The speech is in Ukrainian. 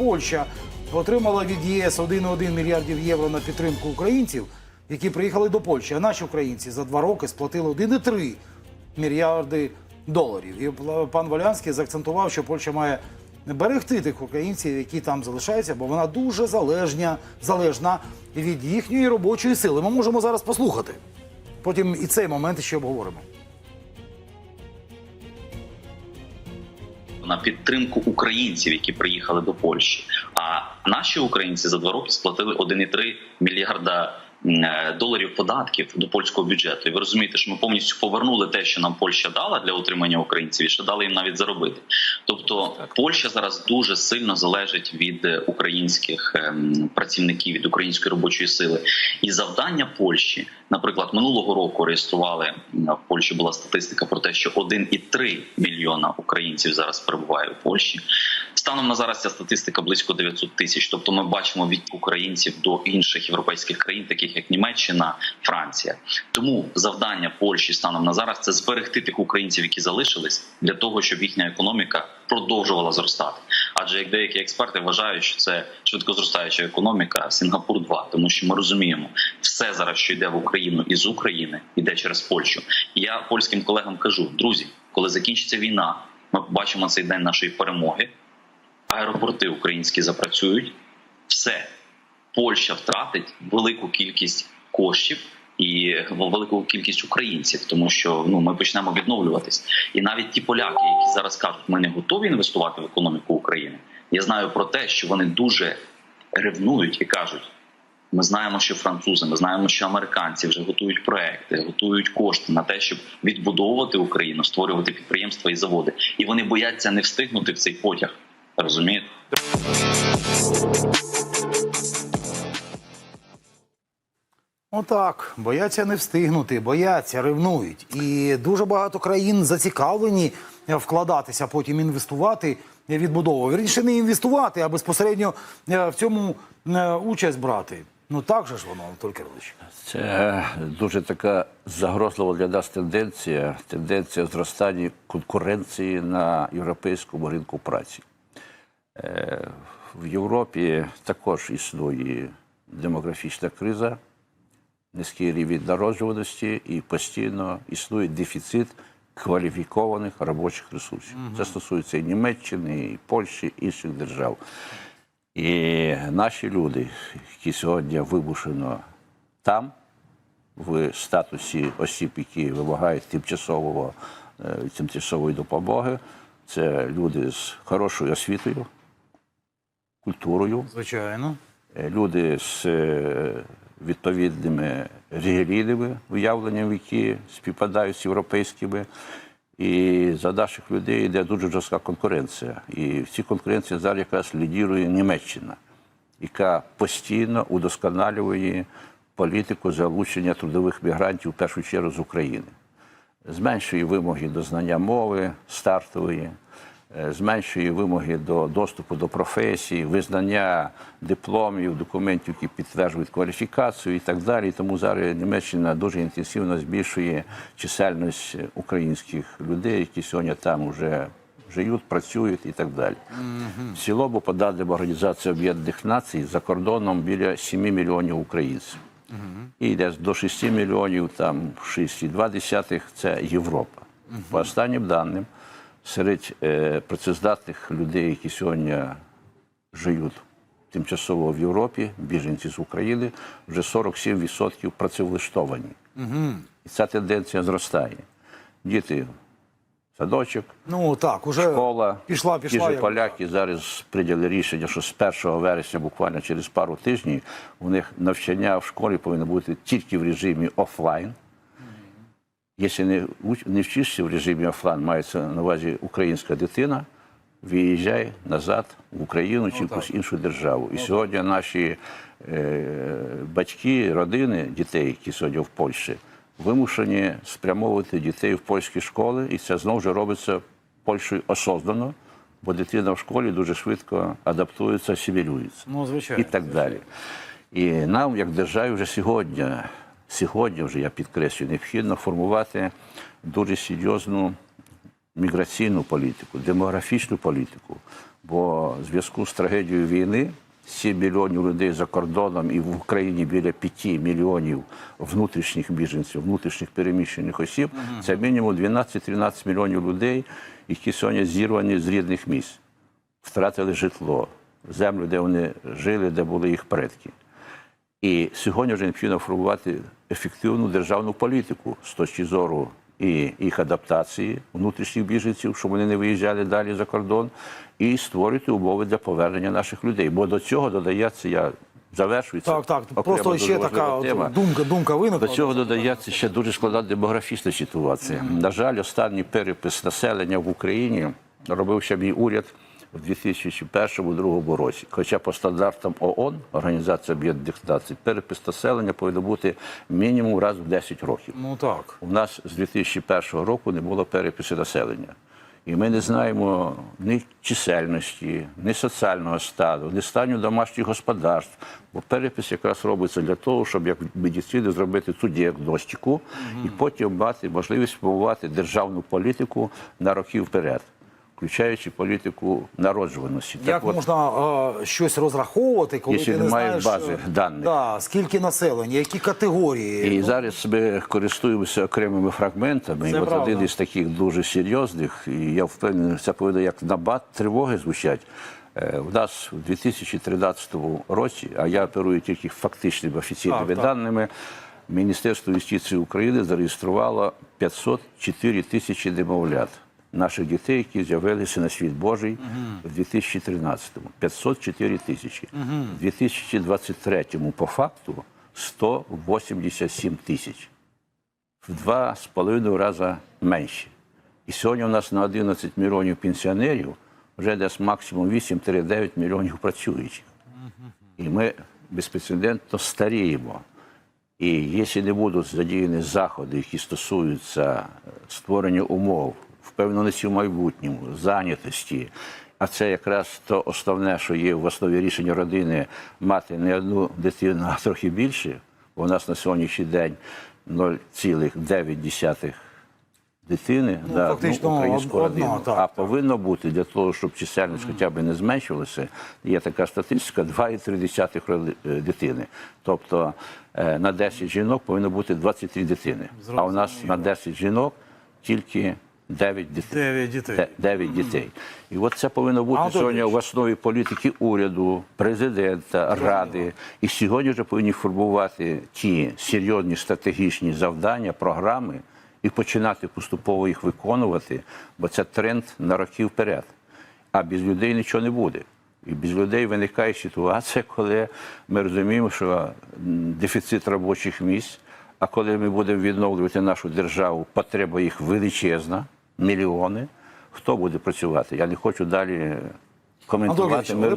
Польща отримала від ЄС 1,1 мільярдів євро на підтримку українців, які приїхали до Польщі. А наші українці за два роки сплатили 1,3 мільярди доларів. І пан Волянський заакцентував, що Польща має берегти тих українців, які там залишаються, бо вона дуже залежня, залежна від їхньої робочої сили. Ми можемо зараз послухати. Потім і цей момент ще обговоримо. На підтримку українців, які приїхали до Польщі. А наші українці за два роки сплатили 1,3 мільярда е, доларів податків до польського бюджету. І ви розумієте, що ми повністю повернули те, що нам Польща дала для утримання українців, і ще дали їм навіть заробити. Тобто Польща зараз дуже сильно залежить від е, українських ем, працівників, від української робочої сили. І завдання Польщі, наприклад, минулого року реєстрували в Польщі була статистика про те, що 1,3 мільйона українців зараз перебуває у Польщі. Станом на зараз ця статистика близько 900 тисяч. Тобто, ми бачимо від українців до інших європейських країн, таких як Німеччина, Франція. Тому завдання Польщі станом на зараз це зберегти тих українців, які залишились, для того, щоб їхня економіка продовжувала зростати. Адже як деякі експерти вважають, що це швидко зростаюча економіка Сінгапур 2 тому що ми розуміємо, все зараз, що йде в Україну із України, йде через Польщу. Я польським колегам кажу: друзі, коли закінчиться війна, ми побачимо цей день нашої перемоги. Аеропорти українські запрацюють, все Польща втратить велику кількість коштів і велику кількість українців, тому що ну ми почнемо відновлюватись. І навіть ті поляки, які зараз кажуть, ми не готові інвестувати в економіку України. Я знаю про те, що вони дуже ревнують і кажуть. Ми знаємо, що французи, ми знаємо, що американці вже готують проекти, готують кошти на те, щоб відбудовувати Україну, створювати підприємства і заводи. І вони бояться не встигнути в цей потяг. Розумієте? Отак, бояться не встигнути, бояться, ревнують. І дуже багато країн зацікавлені вкладатися, потім інвестувати, відбудову. Вірніше не інвестувати, а безпосередньо е, в цьому е, участь брати. Ну так же ж воно, Анатолій Кирилович. Це дуже така загрозлива для нас тенденція, тенденція зростання конкуренції на європейському ринку праці. Е, В Європі також існує демографічна криза, низький рівень народжуваності і постійно існує дефіцит кваліфікованих робочих ресурсів. Це стосується і Німеччини, і Польщі, і інших держав. І наші люди, які сьогодні вимушено там, в статусі осіб, які вимагають тимчасового, е, тимчасової допомоги, це люди з хорошою освітою, культурою, Звичайно. е, люди з е, відповідними релігійними уявленнями, які співпадають з європейськими. І за наших людей йде дуже жорстка конкуренція. І в цій конкуренції зараз якраз лідірує Німеччина, яка постійно удосконалює політику залучення трудових мігрантів в першу чергу з України. Зменшує вимоги до знання мови стартової, зменшує вимоги до доступу до професій, визнання дипломів, документів, які підтверджують кваліфікацію і так далі. І тому зараз Німеччина дуже інтенсивно збільшує чисельність українських людей, які сьогодні там вже живуть, працюють і так далі. В цілому, по даним Організації Об'єднаних Націй, за кордоном біля 7 мільйонів українців. І десь до 6 мільйонів, там 6,2 – це Європа. По останнім даним, серед е, працездатних людей, які сьогодні живуть тимчасово в Європі, біженці з України, вже 47% працевлаштовані. І ця тенденція зростає. Діти, садочок, Ну так, уже школа. пішла, Ті ж поляки зараз прийняли рішення, що з 1 вересня, буквально через пару тижнів, у них навчання в школі повинно бути тільки в режимі офлайн. Якщо не, не вчишся в режимі офлайн, мається на увазі українська дитина, виїжджай назад в Україну чи якусь іншу державу. І сьогодні наші е, батьки, родини дітей, які сьогодні в Польщі, вимушені спрямовувати дітей в польські школи, і це знову ж робиться Польщею осознано, бо дитина в школі дуже швидко адаптується, асимілюється Ну, звичайно. і так далі. І нам, як державі, вже сьогодні, сьогодні вже я підкреслюю, необхідно формувати дуже серйозну міграційну політику, демографічну політику. Бо в зв'язку з трагедією війни 7 мільйонів людей за кордоном і в Україні біля 5 мільйонів внутрішніх біженців, внутрішніх переміщених осіб. Це мінімум 12-13 мільйонів людей, які сьогодні зірвані з рідних місць, втратили житло, землю, де вони жили, де були їх предки. І сьогодні вже необхідно формувати ефективну державну політику з точки зору і їх адаптації внутрішніх біженців, щоб вони не виїжджали далі за кордон, і створити умови для повернення наших людей. Бо до цього додається, я завершую Так, так. окрема Просто ще така тема. думка, думка виникла. До цього додається ще дуже складна демографічна ситуація. На жаль, останній перепис населення в Україні робив ще мій уряд в 2001-2002 році. Хоча по стандартам ООН, Організація Об'єднаних Націй, перепис населення повинен бути мінімум раз в 10 років. Ну так. У нас з 2001 року не було перепису населення. І ми не знаємо ні чисельності, ні соціального стану, ні стану домашніх господарств. Бо перепис якраз робиться для того, щоб як в медицині зробити цю діагностику і потім мати можливість формувати державну політику на роки вперед, включаючи політику народжуваності. Як от, можна е, щось розраховувати, коли ти не знаєш бази е, даних. Да, скільки населення, які категорії? І Ну, зараз ми користуємося окремими фрагментами. Це і от правда. один із таких дуже серйозних, і я впевнений, це повинно як набат тривоги звучать. Е, У нас у 2013 році, а я оперую тільки фактичними офіційними Так, так. даними, Міністерство юстиції України зареєструвало 504 тисячі немовлят. Наших дітей, які з'явилися на світ Божий в 2013-му. 504 тисячі. В 2023-му по факту 187 тисяч. В два з половиною рази менше. І сьогодні у нас на 11 мільйонів пенсіонерів вже десь максимум 8-9 мільйонів працюючих. І ми безпрецедентно старіємо. І якщо не будуть задіяні заходи, які стосуються е, створення умов, впевненості в майбутньому, зайнятості, а це якраз то основне, що є в основі рішення родини мати не одну дитину, а трохи більше. У нас на сьогоднішній день 0,9 дитини Ну, да, фактично, українську одна, родину. так, а так. повинно бути для того, щоб чисельність хоча б не зменшилася. Є така статистика 2,3 роди- е, дитини. Тобто е, на 10 жінок повинно бути 23 дитини. А у нас на 10 жінок тільки 9 дітей. Дев'ять дітей. Де- 9 дітей. І от це повинно бути Анатолій сьогодні в основі політики уряду, президента, ради. І сьогодні вже повинні формувати ті серйозні стратегічні завдання, програми і починати поступово їх виконувати, бо це тренд на роки вперед. А без людей нічого не буде. І без людей виникає ситуація, коли ми розуміємо, що дефіцит робочих місць. А коли ми будемо відновлювати нашу державу, потреба їх величезна, мільйони. Хто буде працювати? Я не хочу далі коментувати. Ми